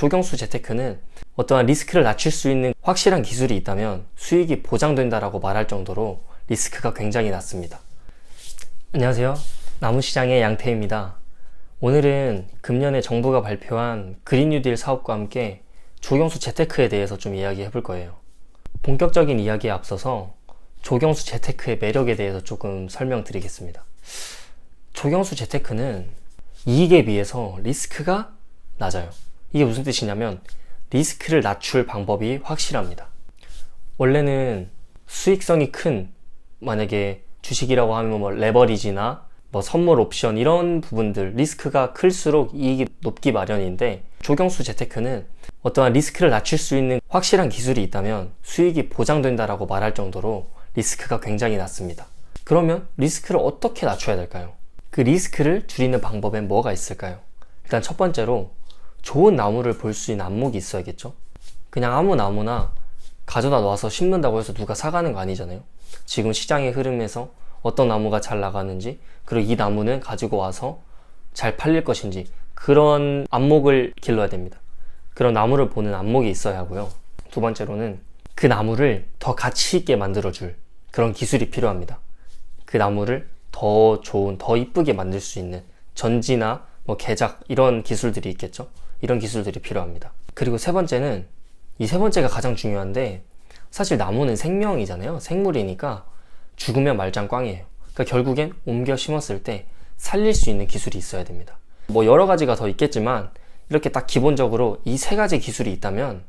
조경수 재테크는 어떠한 리스크를 낮출 수 있는 확실한 기술이 있다면 수익이 보장된다라고 말할 정도로 리스크가 굉장히 낮습니다. 안녕하세요. 나무시장의 양태입니다. 오늘은 금년에 정부가 발표한 그린 뉴딜 사업과 함께 조경수 재테크에 대해서 좀 이야기해 볼 거예요. 본격적인 이야기에 앞서서 조경수 재테크의 매력에 대해서 조금 설명드리겠습니다. 조경수 재테크는 이익에 비해서 리스크가 낮아요. 이게 무슨 뜻이냐면 리스크를 낮출 방법이 확실합니다. 원래는 수익성이 큰 만약에 주식이라고 하면 뭐 레버리지나 뭐 선물 옵션 이런 부분들 리스크가 클수록 이익이 높기 마련인데 조경수 재테크는 어떠한 리스크를 낮출 수 있는 확실한 기술이 있다면 수익이 보장된다라고 말할 정도로 리스크가 굉장히 낮습니다. 그러면 리스크를 어떻게 낮춰야 될까요? 그 리스크를 줄이는 방법엔 뭐가 있을까요? 일단 첫 번째로 좋은 나무를 볼 수 있는 안목이 있어야겠죠? 그냥 아무 나무나 가져다 놔서 심는다고 해서 누가 사가는 거 아니잖아요. 지금 시장의 흐름에서 어떤 나무가 잘 나가는지, 그리고 이 나무는 가지고 와서 잘 팔릴 것인지, 그런 안목을 길러야 됩니다. 그런 나무를 보는 안목이 있어야 하고요. 두 번째로는 그 나무를 더 가치 있게 만들어줄 그런 기술이 필요합니다. 그 나무를 더 좋은, 더 이쁘게 만들 수 있는 전지나 뭐 개작 이런 기술들이 있겠죠. 이런 기술들이 필요합니다. 그리고 세 번째는 이 세 번째가 가장 중요한데 사실 나무는 생명이잖아요. 생물이니까 죽으면 말짱 꽝이에요. 그러니까 결국엔 옮겨 심었을 때 살릴 수 있는 기술이 있어야 됩니다. 뭐 여러 가지가 더 있겠지만 이렇게 딱 기본적으로 이 세 가지 기술이 있다면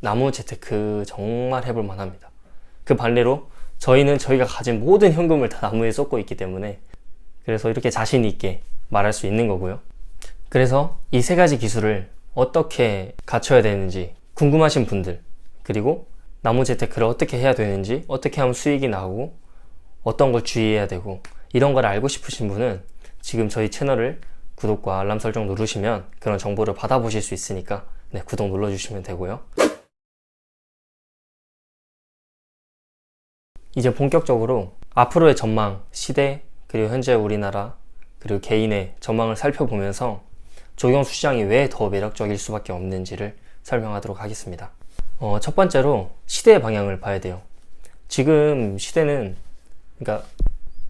나무 재테크 정말 해볼 만합니다. 그 반대로 저희는 저희가 가진 모든 현금을 다 나무에 쏟고 있기 때문에 그래서 이렇게 자신 있게 말할 수 있는 거고요. 그래서 이 세 가지 기술을 어떻게 갖춰야 되는지 궁금하신 분들 그리고 나무 재테크를 어떻게 해야 되는지 어떻게 하면 수익이 나오고 어떤 걸 주의해야 되고 이런 걸 알고 싶으신 분은 지금 저희 채널을 구독과 알람 설정 누르시면 그런 정보를 받아보실 수 있으니까 네, 구독 눌러주시면 되고요. 이제 본격적으로 앞으로의 전망, 시대, 그리고 현재 우리나라, 그리고 개인의 전망을 살펴보면서 조경수 시장이 왜 더 매력적일 수밖에 없는지를 설명하도록 하겠습니다. 어, 첫 번째로 시대의 방향을 봐야 돼요. 지금 시대는, 그러니까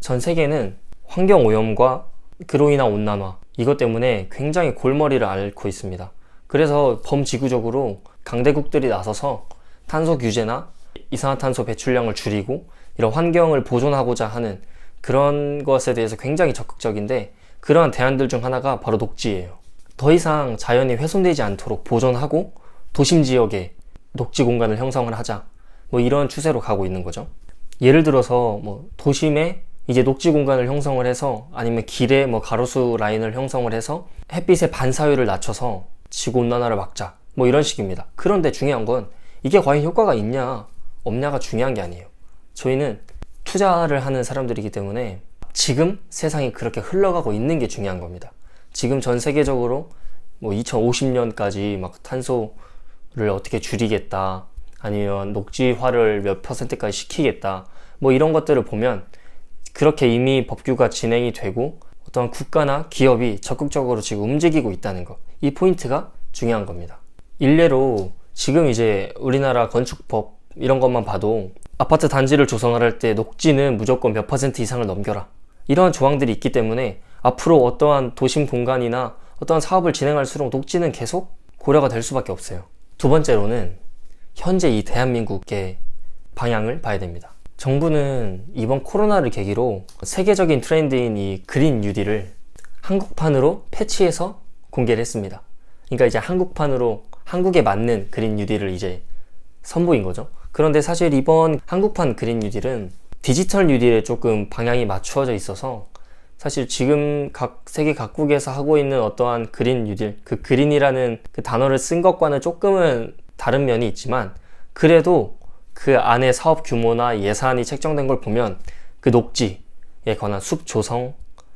전 세계는 환경 오염과 그로 인한 온난화, 이것 때문에 굉장히 골머리를 앓고 있습니다. 그래서 범지구적으로 강대국들이 나서서 탄소 규제나 이산화탄소 배출량을 줄이고 이런 환경을 보존하고자 하는 그런 것에 대해서 굉장히 적극적인데 그러한 대안들 중 하나가 바로 녹지예요. 더 이상 자연이 훼손되지 않도록 보존하고 도심 지역에 녹지 공간을 형성을 하자. 뭐 이런 추세로 가고 있는 거죠. 예를 들어서 뭐 도심에 이제 녹지 공간을 형성을 해서 아니면 길에 뭐 가로수 라인을 형성을 해서 햇빛의 반사율을 낮춰서 지구 온난화를 막자. 뭐 이런 식입니다. 그런데 중요한 건 이게 과연 효과가 있냐 없냐가 중요한 게 아니에요. 저희는 투자를 하는 사람들이기 때문에 지금 세상이 그렇게 흘러가고 있는 게 중요한 겁니다. 지금 전 세계적으로 뭐 2050년까지 막 탄소를 어떻게 줄이겠다 아니면 녹지화를 몇 퍼센트까지 시키겠다 뭐 이런 것들을 보면 그렇게 이미 법규가 진행이 되고 어떤 국가나 기업이 적극적으로 지금 움직이고 있다는 것. 이 포인트가 중요한 겁니다. 일례로 지금 이제 우리나라 건축법 이런 것만 봐도 아파트 단지를 조성을 할때 녹지는 무조건 몇 퍼센트 이상을 넘겨라. 이러한 조항들이 있기 때문에 앞으로 어떠한 도심 공간이나 어떠한 사업을 진행할수록 녹지는 계속 고려가 될 수밖에 없어요. 두 번째로는 현재 이 대한민국의 방향을 봐야 됩니다. 정부는 이번 코로나를 계기로 세계적인 트렌드인 이 그린 뉴딜을 한국판으로 패치해서 공개를 했습니다. 그러니까 이제 한국판으로 한국에 맞는 그린 뉴딜을 이제 선보인 거죠. 그런데 사실 이번 한국판 그린 뉴딜은 디지털 뉴딜에 조금 방향이 맞추어져 있어서 사실 지금 각 세계 각국에서 하고 있는 어떠한 그린 뉴딜, 그 그린이라는 그 단어를 쓴 것과는 조금은 다른 면이 있지만 그래도 그 안에 사업 규모나 예산이 책정된 걸 보면 그 녹지에 관한 숲 조성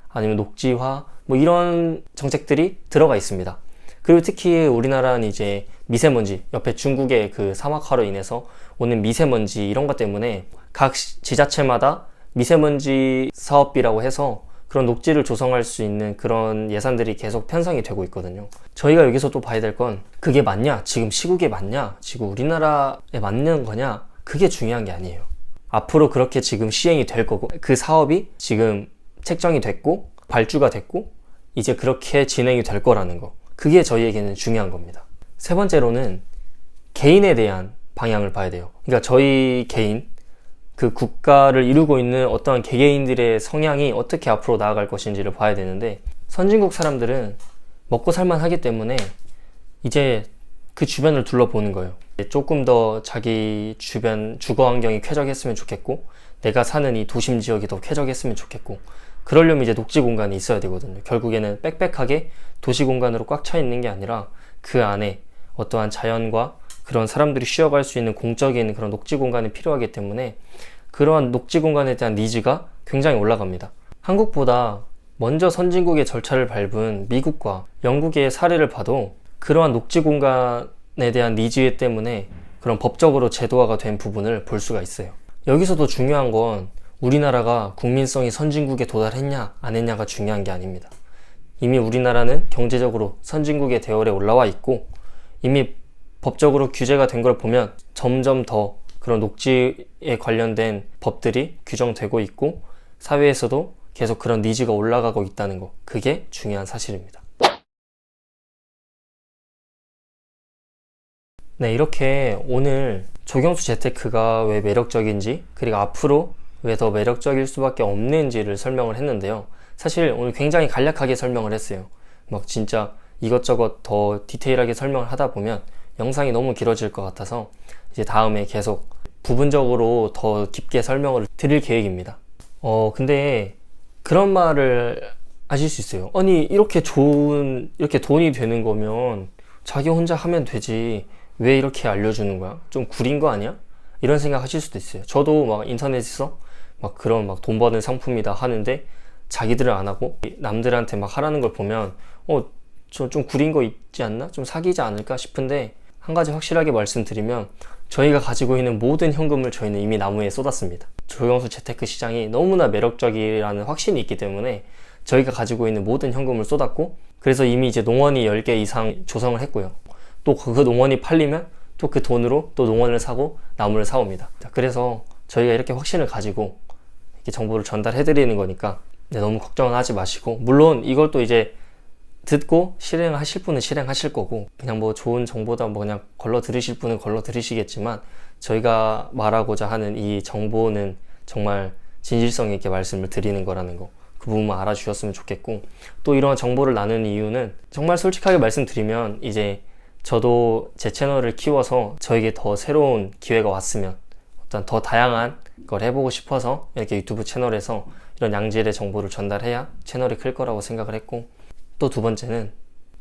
아니면 녹지화 뭐 이런 정책들이 들어가 있습니다. 그리고 특히 우리나라는 이제 미세먼지, 옆에 중국의 그 사막화로 인해서 오는 미세먼지 이런 것 때문에 각 지자체마다 미세먼지 사업비라고 해서 그런 녹지를 조성할 수 있는 그런 예산들이 계속 편성이 되고 있거든요. 저희가 여기서 또 봐야 될 건 그게 맞냐? 지금 시국에 맞냐? 지금 우리나라에 맞는 거냐? 그게 중요한 게 아니에요. 앞으로 그렇게 지금 시행이 될 거고 그 사업이 지금 책정이 됐고 발주가 됐고 이제 그렇게 진행이 될 거라는 거. 그게 저희에게는 중요한 겁니다. 세 번째로는 개인에 대한 방향을 봐야 돼요. 그러니까 저희 개인, 그 국가를 이루고 있는 어떠한 개개인들의 성향이 어떻게 앞으로 나아갈 것인지를 봐야 되는데 선진국 사람들은 먹고 살만 하기 때문에 이제 그 주변을 둘러보는 거예요. 조금 더 자기 주변 주거 환경이 쾌적했으면 좋겠고 내가 사는 이 도심 지역이 더 쾌적했으면 좋겠고 그러려면 이제 녹지 공간이 있어야 되거든요. 결국에는 빽빽하게 도시 공간으로 꽉 차 있는 게 아니라 그 안에 어떠한 자연과 그런 사람들이 쉬어갈 수 있는 공적인 그런 녹지 공간이 필요하기 때문에 그러한 녹지 공간에 대한 니즈가 굉장히 올라갑니다. 한국보다 먼저 선진국의 절차를 밟은 미국과 영국의 사례를 봐도 그러한 녹지 공간에 대한 니즈 때문에 그런 법적으로 제도화가 된 부분을 볼 수가 있어요. 여기서도 중요한 건 우리나라가 국민성이 선진국에 도달했냐 안 했냐가 중요한 게 아닙니다. 이미 우리나라는 경제적으로 선진국의 대열에 올라와 있고 이미 법적으로 규제가 된 걸 보면 점점 더 그런 녹지에 관련된 법들이 규정되고 있고 사회에서도 계속 그런 니즈가 올라가고 있다는 거 그게 중요한 사실입니다. 네, 이렇게 오늘 조경수 재테크가 왜 매력적인지 그리고 앞으로 왜 더 매력적일 수밖에 없는지를 설명을 했는데요. 사실 오늘 굉장히 간략하게 설명을 했어요. 막 진짜 이것저것 더 디테일하게 설명을 하다 보면 영상이 너무 길어질 것 같아서 이제 다음에 계속 부분적으로 더 깊게 설명을 드릴 계획입니다. 어, 근데 그런 말을 하실 수 있어요. 아니, 이렇게 좋은, 이렇게 돈이 되는 거면 자기 혼자 하면 되지. 왜 이렇게 알려주는 거야? 좀 구린 거 아니야? 이런 생각 하실 수도 있어요. 저도 막 인터넷에서 막 그런 막 돈 버는 상품이다 하는데 자기들은 안 하고 남들한테 막 하라는 걸 보면 어, 저 좀 구린 거 있지 않나? 좀 사기지 않을까 싶은데 한 가지 확실하게 말씀드리면 저희가 가지고 있는 모든 현금을 저희는 이미 나무에 쏟았습니다. 조경수 재테크 시장이 너무나 매력적이라는 확신이 있기 때문에 저희가 가지고 있는 모든 현금을 쏟았고 그래서 이미 이제 농원이 10개 이상 조성을 했고요. 또 그 농원이 팔리면 또 그 돈으로 또 농원을 사고 나무를 사옵니다. 그래서 저희가 이렇게 확신을 가지고 이렇게 정보를 전달해 드리는 거니까 네, 너무 걱정은 하지 마시고 물론 이걸 또 이제 듣고 실행하실 분은 실행하실 거고 그냥 뭐 좋은 정보다 뭐 그냥 걸러 들으실 분은 걸러 들으시겠지만 저희가 말하고자 하는 이 정보는 정말 진실성 있게 말씀을 드리는 거라는 거. 그 부분만 알아주셨으면 좋겠고 또 이런 정보를 나누는 이유는 정말 솔직하게 말씀드리면 이제 저도 제 채널을 키워서 저에게 더 새로운 기회가 왔으면 어떤 더 다양한 걸 해보고 싶어서 이렇게 유튜브 채널에서 이런 양질의 정보를 전달해야 채널이 클 거라고 생각을 했고 또 두 번째는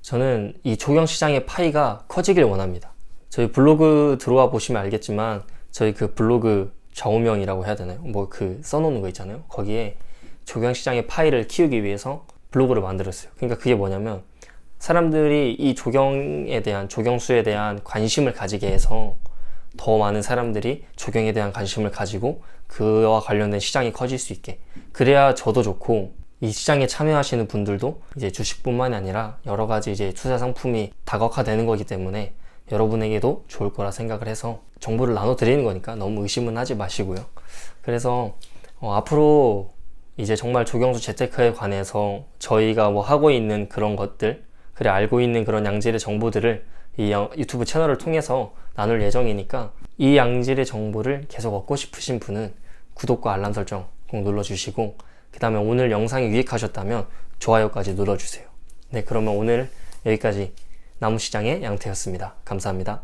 저는 이 조경 시장의 파이가 커지길 원합니다. 저희 블로그 들어와 보시면 알겠지만 저희 그 블로그 좌우명이라고 해야 되나요? 뭐 그 써놓는 거 있잖아요. 거기에 조경 시장의 파이를 키우기 위해서 블로그를 만들었어요. 그러니까 그게 뭐냐면 사람들이 이 조경에 대한 조경수에 대한 관심을 가지게 해서 더 많은 사람들이 조경에 대한 관심을 가지고 그와 관련된 시장이 커질 수 있게 그래야 저도 좋고 이 시장에 참여하시는 분들도 이제 주식뿐만이 아니라 여러 가지 이제 투자 상품이 다각화되는 거기 때문에 여러분에게도 좋을 거라 생각을 해서 정보를 나눠 드리는 거니까 너무 의심은 하지 마시고요. 그래서 어, 앞으로 이제 정말 조경수 재테크에 관해서 저희가 뭐 하고 있는 그런 것들, 그래 알고 있는 그런 양질의 정보들을 이 영- 유튜브 채널을 통해서 나눌 예정이니까 이 양질의 정보를 계속 얻고 싶으신 분은 구독과 알람 설정 꼭 눌러주시고 그 다음에 오늘 영상이 유익하셨다면 좋아요까지 눌러주세요. 네, 그러면 오늘 여기까지 나무시장의 양태였습니다. 감사합니다.